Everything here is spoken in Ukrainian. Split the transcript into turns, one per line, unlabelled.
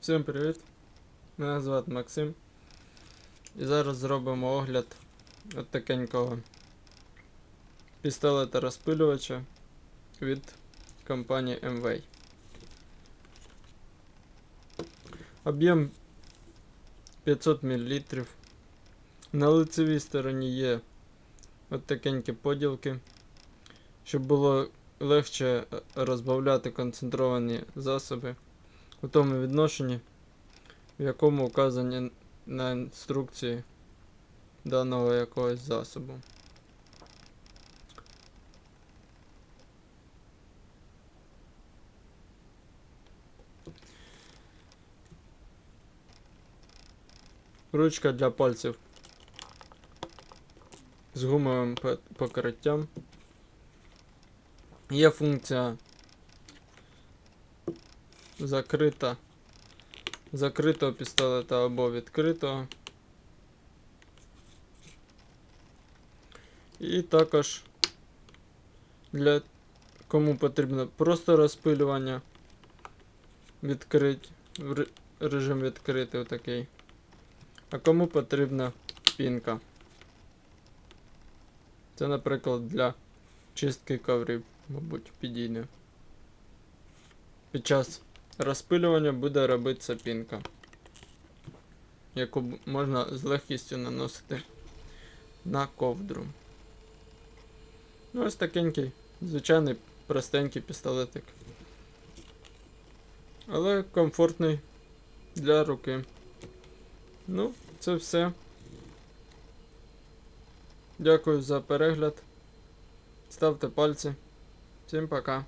Всім привіт! Мене звати Максим. І зараз зробимо огляд от такенького пістолета розпилювача від компанії MV. Об'єм 500 мл. На лицевій стороні є от такенькі поділки, щоб було легше розбавляти концентровані засоби у тому відношенні, в якому вказані на інструкції даного якогось засобу. Ручка для пальців з гумовим покриттям. Є функція закрита, закритого пістолета або відкритого. І також для кому потрібно просто розпилювання відкрить режим відкритий отакий. А кому потрібна пінка. Це, наприклад, для чистки коврів, мабуть, підійде. Під час розпилювання буде робитися пінка, яку можна з легкістю наносити на ковдру. Ну, ось такенький, звичайний простенький пістолетик. Але комфортний для руки. Ну, це все. Дякую за перегляд. Ставте пальці. Всім пока.